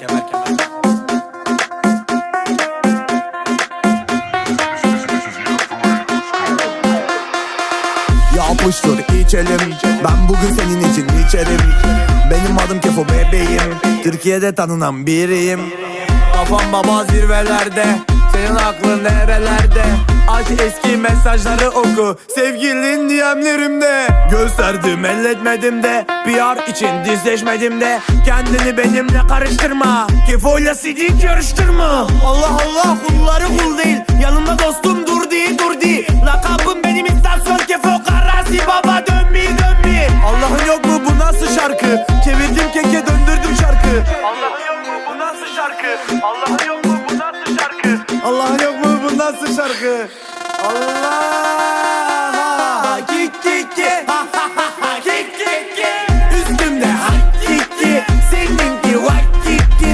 kemer kemer. Yapıştır içelim. Ben bugün senin için içerim. Benim adım Kefo bebeğim. Türkiye'de tanınan biriyim. Kafam baba zirvelerde. Senin aklın nerelerde? Aç eski mesajları oku. Sevgilin DM'lerimde Gösterdim elletmedim de. PR için dizleşmedim de. Kendini benimle karıştırma. Kefo'yla sidik yarıştırma Allah Allah kulları kul değil. Yanımda dostum dur di dur di Lakabım benim istasyon Kefo Karasi baba dön mi dön mi Allah'ın yok mu? Bu nasıl şarkı? Çevirdim keke döndürdüm şarkı. Allah'ın yok mu? Bu nasıl şarkı? Allah'ın yok mu? Bu nasıl şarkı? Allah'ın yok mu? Bu nasıl şarkı